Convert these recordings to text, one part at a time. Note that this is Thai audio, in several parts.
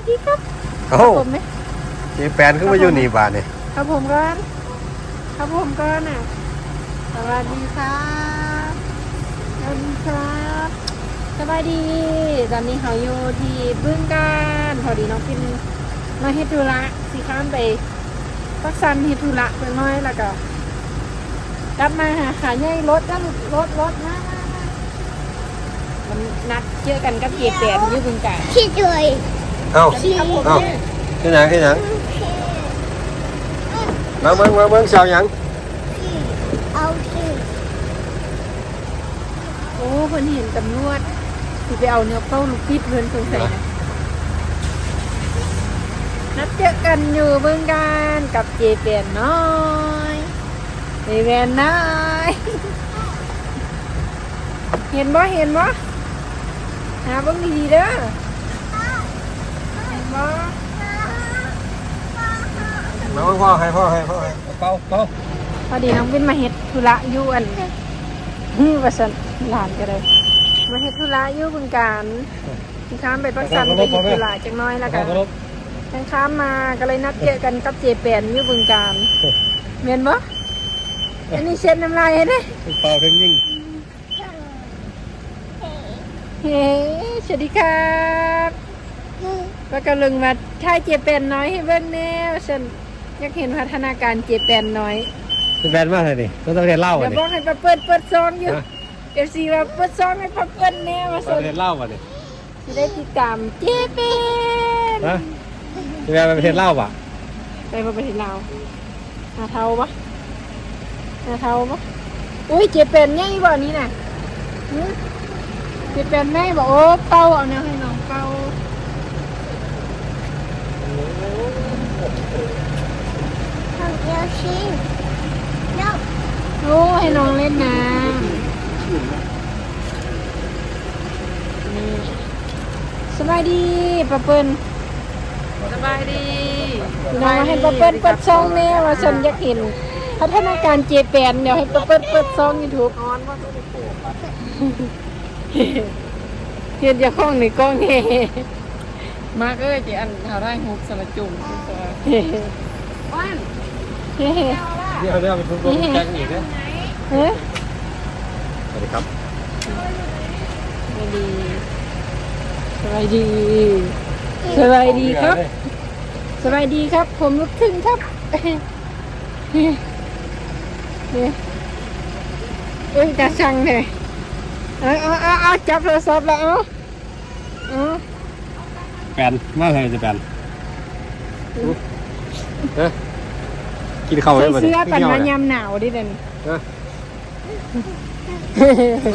วัสดีครับเอ้าผมไหมเจแปนขึ้นมาอยู่นี่บาดนี่ครับผมก่อนครับผมก่อนน่ะสวัสดีครับสวัสดีครับสบายดี ตอนนี้เขาอยู่ที่บึ้งการพอดีน้องพินมาเฮ็ดธุระสิข้ามไปปักซันเฮ็ดธุระไปน้อยแล้วก็กลับมาหาขาใหญ่รถแล้วรถรถมามามามันนัดเจอกันกับเกียร์แปดอยู่บึงการ พี่ด้วย เอ้าที่ครับผมเอ้าเนี่ยขึ้นหยังขึ้นหยังมาเมืองมาเมืองเสาหยังพี่เอาสิโอ้เพิ่นเห็นตำรวจสิไปเอาเนื้อเป้าลูกปิดเพิ่นสงสัยนะนัดเจอกันอยู่บึงการกับเจเปลี่ยนน้อยเจเปลี่ยนน้อยเห็นบ่เห็นบ่หาเบิ่งดีๆเด้อ มาพ่อให้พ่อให้พ่อให้เป่าเป่าพอดีน้องวินมาเฮ็ดธุระอยู่อันฮือว่าซั่นหลานก็ได้มาเฮ็ดธุระอยู่บึงการที่ข้ามไปปักสันไปเฮ็ดธุระจักหน้อยแล้วกันทางข้ามมาก็เลยนัดเจอกันกับเจแปนอยู่บึงการเมียนบ่อันนี้เช็ดน้ำลายให้เด้เป่าถึงยิ่งเฮ้สวัสดีครับแล้วก็ลึงมาถ่ายเจแปนน้อยให้เบิ่งแน่ว่าฉัน อยากเห็นพัฒนาการเจแปนน้อยเจแปนมากเลยนี่ต้องเรียนเล่าเดี๋ยวอะนี่บอกให้ป้าเปิดเปิดซองอยู่เอฟซีว่าเปิดซองให้ป้าเปิดแน่ว่าต้อฉังนเรียนเล่าอะนี่จะได้ติดตามเจแปนฮะเจแปนไปประเทศเล่าป่ะไปประเทศลาวหาเทาปะหาเทาปะอุ้ยเจแปนใหญ่บ่อันนี้น่ะหึเจแปนแม่บอกโอ้เป้าเอาแนวให้น้องเป้า ทำเดียวสิเนาะโอ้ให้น้องเล่นน้ำนี่สบายดีป้าเปิ้ลสบายดีพี่น้องมาให้ป้าเปิ้ลเปิดช่องแน่ว่าฉันอยากเห็นพัฒนาการเจแปนเดี๋ยวให้ป้าเปิ้ลเปิดช่องยูทูบนอนว่าต้องไปปลูกเห็นจากห้องในกล้องเฮ้มากเอ้ยจีอันหาได้หุบสละจุ่มคุณตัว เฮ้ว่านเฮ้เดี๋ยวเดี๋ยวไปทุบรถแจ้งอีกนะเฮ้สวัสดีครับสวัสดีสบายดีสบายดีครับสบายดีครับ ผมลูกครึ่งครับเฮ้เฮ้เอ้ยจะสั่งเลยเอาเอาเอาเอาจับโทรศัพท์แล้วเอาเอาแปนมากเลยเจแปนเฮ้ย กินข้าวใส่ได้ป่ะเสื้อปันกิมานข้าวเนี่ยยามหนาวดิเด่น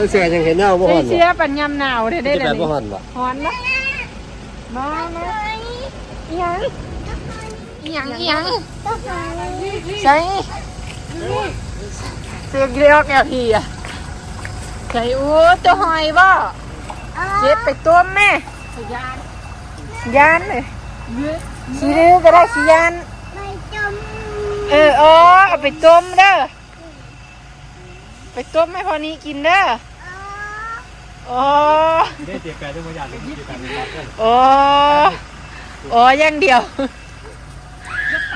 เสื้อยังเห็นเน่าบ่ใส่ฮอนเสื้อปันยามหนาวได้เจเด่นแปนบ่ฮอนบ่ฮอนปะมามาอีหยังอีหยังอีหยังต้องหาอะไรใส่เสื้อเกลียวแกพี่อะใส่อู้ตัวหอยบ่เจ็บไปตัวแม่ยานยานเลยสีดื้อก็ได้สียานไม่จม เออเออเอาไปต้มเด้อไปต้มให้พอนี้กินเด้อโอ้เจ๊แปนต้องมาหยาดเลยเจแปนเป็นรับกันโอ้โอ้อยังเดียว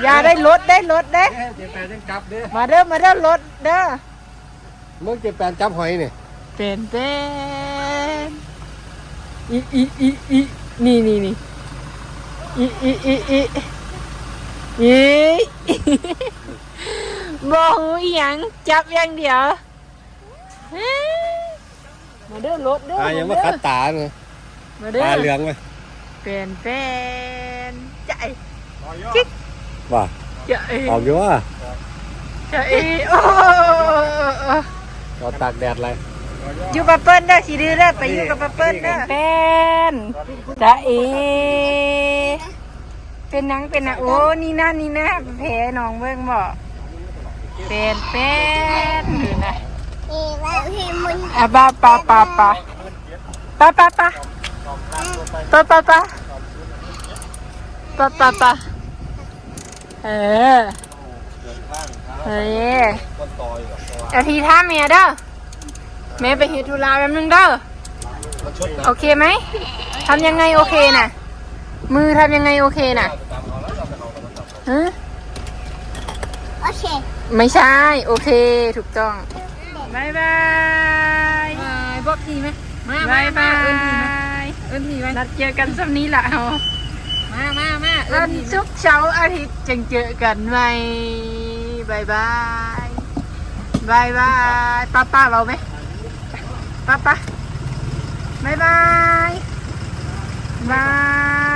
อย่าได้ลดได้ลดได้เจแปนยังจับเด้มาเด้อมาเด้อลดเด้อเมื่อเจแปนจับหอยนี่เป็นเป็นอีอีอีอีนี่นี่นี่อีอีอีอี อีบ่หูอีหยังจับอย่างเดียวเฮ้ยมาเด้อลดเด้ออ่ายังมาคัดตาเนยมาเด้อตาเหลืองไหมเป็นเป็นใจว่าใจออกอยู่ว่าใจโอ้เราตากแดดอะไรอยู่กับเปิ้ลเด้อสิดื้อเด้อไปอยู่กับเปิ้ลเด้อเป็นจะเอ เป็นหนังเป็นหนังโอ้นี่นะนี่นะแผลน้องเบิ่งบ่เป็นเป็นนี่นะเอ๋ว่าพี่มันอะบ้าปะปะปะปะปะปะปะปะปะปะปะปะเออเฮ้ยอาทีท่าเมียเด้อแม่ไปเฮดธุระแป๊บนึงเด้อโอเคไหมทำยังไงโอเคน่ะ มือทำยังไงโอเคน่ะฮะโอเค ไม่ใช่ โอเค ถูกต้องบายบายบายบอกทีไหมมาบายบาเอิ้นทีไหมยเอิ้นทีไหมนัดเจอกันสักนี้ละเอามามามาเอิ้วันนทีไหมศุกร์เสาร์อาทิตย์จึงเจอกันไหมบายบายบายบายป้าป้าเราไหมป้าป้าบายบายบาย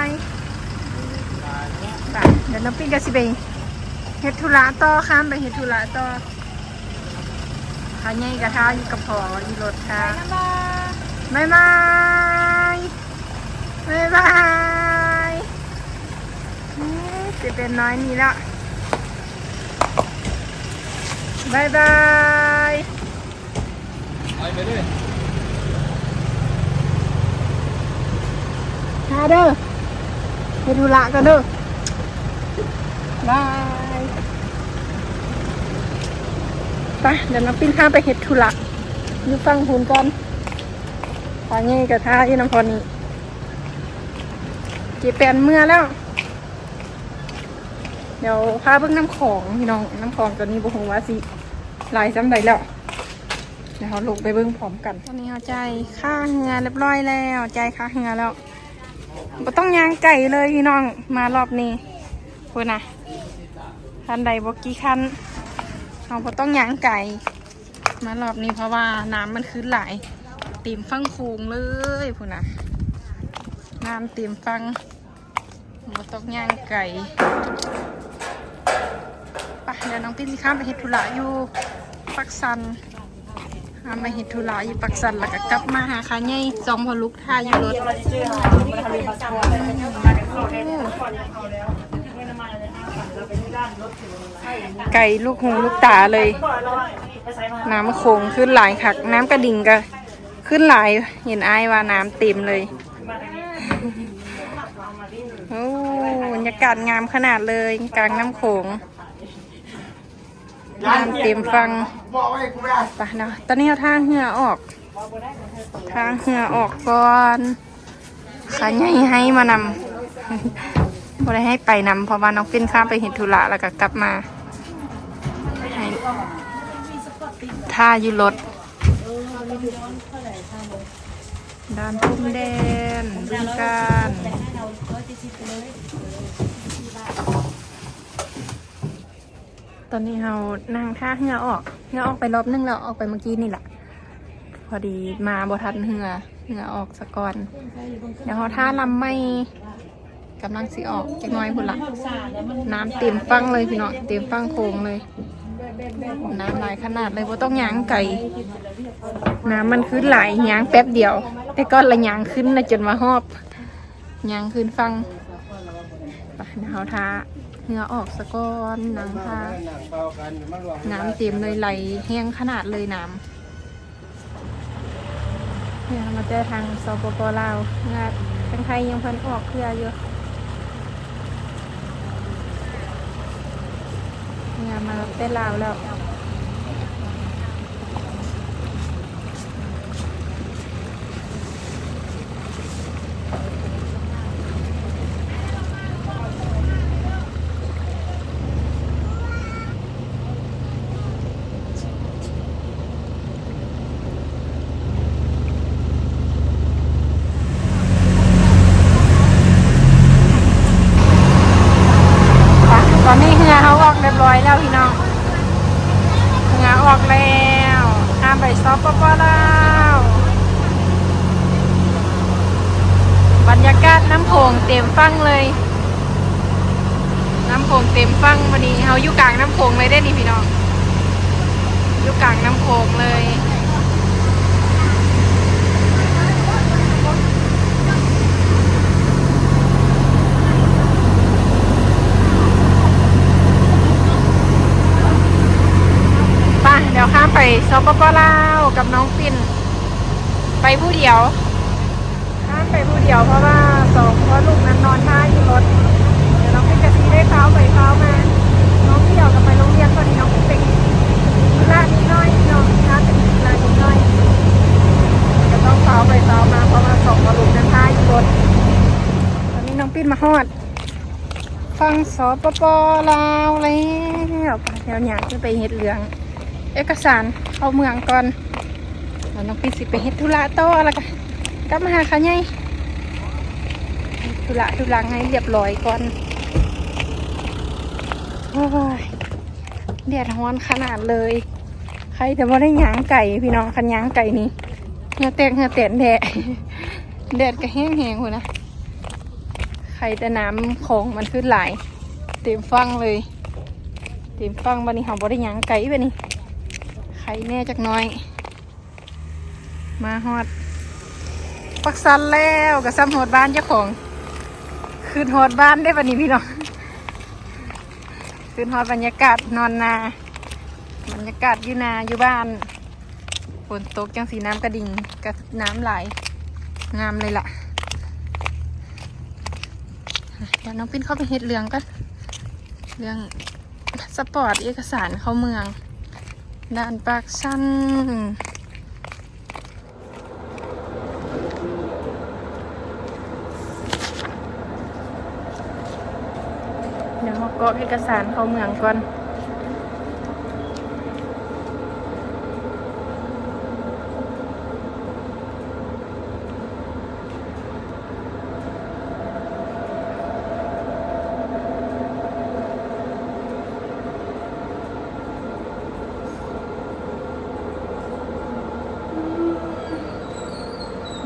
ไปเดี๋ยวน้องปิ้งกับสิเบงเฮ็ดธุระต่อข้ามไปเฮ็ดธุระต่อขาใหญ่กระทาอยู่กับพออยู่รถค่ะบายบายบายบายเอ๊ะจะเป็นน้อยนี่แล้วบายบายไปไปเลยหาเด้อเฮ็ดธุระกันเด้อ บายไปเดี๋ยวน้องปิ้งข้ามไปเฮ็ดธุระอยู่ฟังหุ่นก่อนขอใหญ่กระทาอยู่น้ำพอนี้เก็บแปนเมื่อแล้ว เดี๋ยวพาเบิ่งน้ำของพี่น้องน้ำของตัวนี้บุคงว่าสิลายซ้ำใดแล้วเดี๋ยวเราลงไปเบิ่งพร้อมกัน ตอนนี้เราใจค่าเงือเรียบร้อยแล้วใจค่าเงือแล้วบ่ต้องยางไก่เลยพี่น้องมารอบนี้พูดนะ คันใดบ่กี่คันเราบ่ต้องยางไก่ มารอบนี้เพราะว่าน้ำมันขึ้นไหลเต็มฟังโค้งเลยพูนะน้ำเต็มฟังบ่ต้องยางไก่ไปเดี๋ยวน้องปิ้นสิข้ามไปเฮ็ดธุระอยู่ปักสันข้ามไปเฮ็ดธุระอยู่ปักสันแล้วก็กลับมาหาคาใหญ่จองพอลุกท่าอยู่รถ ไก่ลูกหูลูกตาเลย น้ำโขงขึ้นหลายคัก น้ำกระดิ่งก็ขึ้นหลายเห็นไอายว่าน้ำเต็มเลยโอ้บรรยากาศงามขนาดเลยกลางน้ำโขงน้ำเต็มฟังไปเนาะตอนนี้เอาทางเหงื่อออก ทางเหงื่อออกก่อนขาใหญ่ให้มานำ บ่ได้ให้ไปนำเพราะว่าน้องเป็นข้ามไปเห็นธุระแล้วก็กลับมาให้ท่าอยู่รถด้านพุ่มแดนบึงการตอนนี้เรานั่งท่าเหงือออกเหงือออกไปรอบนึงแล้วออกไปเมื่อกี้นี่แหละพอดีมาบทันเหงื่อเหงือออกสะก่อน เดี๋ยวเขาท่าลำไม่ กำลังสิออกจักน้อยพุ่นละน้ำเต็มฟังเลยพี่น้องเต็มฟังโค้งเลย น้ำหลายขนาดเลยว่าต้องยางไก่น้ำมันขึ้นหลายยางแป๊บเดียว แต่ก็ละยางขึ้นนะจนมาหอบยางขึ้นฟังไปเดี๋ยวเท่าเหงื่อออกสะก่อนนางท่าน้ำเต็มเลยไหลแห้งขนาดเลยน้ำเนี่ยมาเจอทางสปปลาวงานทางไทยยังเพิ่นออกเครืออยู่งาน มาเต้นลาวแล้ว ค่ะตอนนี้เหงือเขาออกเรียบร้อยแล้วพี่น้องเหงือออกแล้วข้ามไปซอปปลาวบรรยากาศน้ำโขงเต็ม ฟังเลย น้ำโขงเต็มฟังวันนี้เขาอยู่กลางน้ำโขงเลยได้นี่พี่น้องอยู่กลางน้ำโขงเลยไป่ะเดี๋ยวข้ามไปซอปปลาวกับน้องปิ่นไปผู้เดียวข้ามไปผู้เดียวเพราะว่า เพราะลูกนั้นนอนท่าอยู่รถ เดี๋ยวน้องปิ่จะซีได้เท้าไปเท้ามา น้องเดี่ยวกับไปโรงเรียนพอดีน้องเป็นลาดนิดหน้อยน้องลาดเป็นลาดนิดหน้อยจะต้องเท้าไปเท้ามาเพราะว่าสองเพราลูกนั้นท่าอยู่รถ ตอนนี้น้องปิดมาฮอด ฟังสปปลาวแล้วเดี๋ยวเนี่ยจะไปเฮ็ดเรื่อง เอกสารเข้าเมืองก่อนแล้วน้องปิดสิไปเฮ็ดธุระต่อแล้วกันกลับมาหาเขาไง ธุระธุระให้เรียบร้อยก่อนโอ้ยแดดร้อนขนาดเลย ใครแต่ว่าได้ยางไก่พี่น้องคันยางไก่นี่เหงือแตกเหงือแตนแดดแดดก็แห้งแห้งหัวนะใครแต่น้ำของมันขึ้นหลายเต็มฟังเลยเต็มฟังบันนี้หอมบริยังไก่บันนี้ไข่แน่จักน้อย มาฮอด ปักสันแล้วกับซ้ำฮอดบ้านเจ้าของ คืนฮอดบ้านได้บันนี้พี่น้องคืนฮอดบรรยากาศนอนนา บรรยากาศอยู่นาอยู่บ้านฝนตกจังสีน้ำกระดิ่งกับน้ำไหลงามเลยล่ะเดี๋ยวน้องปิ้นเข้าไปเฮ็ดเรื่องก็เรื่องสปอร์ตเอกสารเข้าเมืองด่านปากสั้นเดี๋ยวมากรอกเอกสารเข้าเมืองก่อน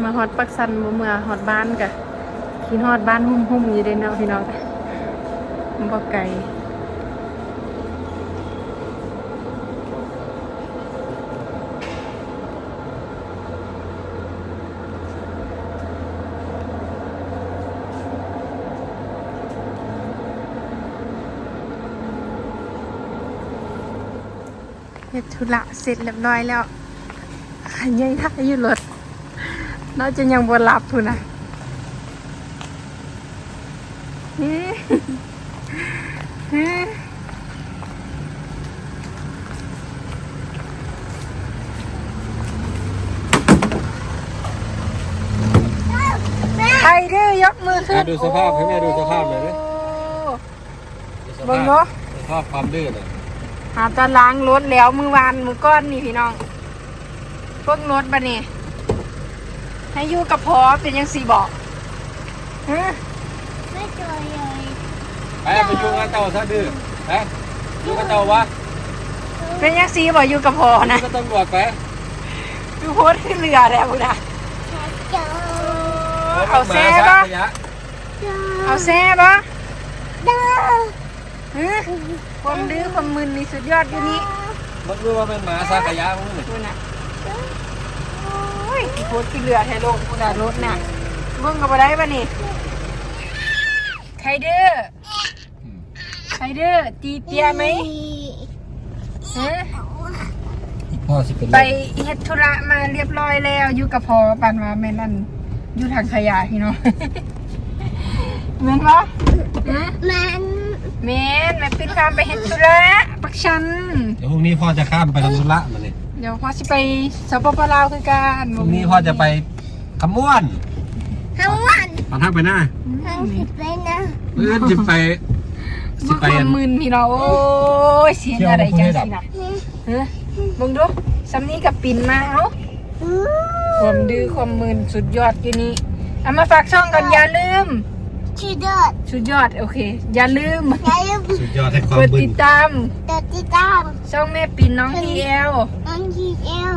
มาฮอดปักสันบ่เมื่อฮอดบ้านกะคิดฮอดบ้านหุ่มๆอยู่เด้เนาะพี่น้อง มันบ่ไกลเฮ็ดธุระเสร็จเรียบร้อยแล้วขันยังท่าอยู่รถน่าจะยังบนหลับทุนนะเฮ้เฮ้ใครดื้อยกมือขึ้น อะ ดูสภาพให้แม่ดูสภาพหน่อยดิโเบิ่งเนาะ สภาพความดื้อหน่อยหาตาล้างรถแล้วมือวานมือก้อนนี่พี่น้องเพิ่งรถบะนี่ให้อยู่กับพอเป็นยังสี่บอกฮะไม่เจอเลยไปไปยุ่งกับเจ้าซะดื้อไปยุ่งกับเจ้าวะเป็นยังสีบอกอยู่กับพอยุ่นะงกับตำรวจไปดูโพสต์ขึ้นเรือแล้วนะ เจอ เอาแซ่หมปะขยะ เจอเอาแซ่ปะเจอฮะความดื้อความมึนนี่สุดยอดอยู่นี่มันรู้ว่าเป็นหมาซากขยะมึงนี่ดูน่ะโอ้ยโพสต์ขึ้นเรือแทนลงกูด่ารถน่ะเบิ่งกับอะไรปะนี่ใครดื้อใครดื้อตีเปียไหมฮะพ่อสิเป็นไปเฮ็ดธุระมาเรียบร้อยแล้วอยู่กับพอปันว่าแม่นนั่นอยู่ทางขยะพี่น้อง แม่นปะฮะมันแม่นแม่ปิดข้ามไปเฮ็ดธุระปักชัน เดี๋ยวพรุ่งนี้พ่อจะข้ามไปทำธุระมาเนี่ยเดี๋ยวพ่อสิไปสปปลาวคือกันพรุ่งนี้พ่อจะไปขม้วนทั้งวันมาทักไปหน้าทั้งผิดไปนะเพื่อนจะไปสิบ่ไปควาอัมนมึนพี่น้องโอ้ยเสียงอะไรจังสินะเฮ้ยมึงดูสำนี้กับปิ่นมาเอ้าอือความดื้อความมึนสุดยอดอยู่นี่เอามาฝากช่องกันอย่าลืม ชื่อเดิดสุดยอดโอเค อย่าลืมอย่าลืมสุดยอดให้ความกดบึตินดตามกดติดตามช่องแม่ปิ่นน้องทีเอลน้องทีเอล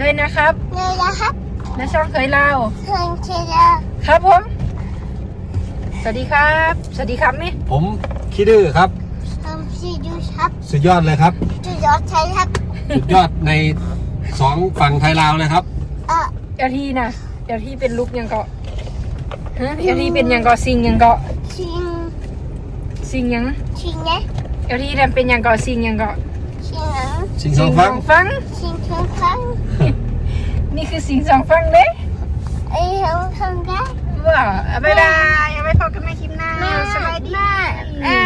ด้วยนะครับ เลยนะครับและช่องเคยเล่าเพื่อนเชลล์ครับผม สวัสดีครับ สวัสดีครับนี่ผมคิดดื้อครับ ทำซีดูครับสุดยอดเลยครับจุดยอดใช้ครับสุดยอดในสองฝั่งไทยลาวเลยครับ เออเอลทีนะเอลทีเป็นลูกยังเกาะ ฮะเอลทีเป็นยังเกาะซิงยังเกาะชิงซิงยังชิงนะเอลทีนั่นเป็นยังเกาะซิงยังเกาะชิงหนังสิงสองฟังฟัง ชิงทั้งทั้งนี่คือสิงสองฟังเด้ไอ้ทั้งทั้งได้ว้าวบ๊ายบายเอาไว้พบกันใหม่คลิปหน้าแม่สบายดี แม่แม่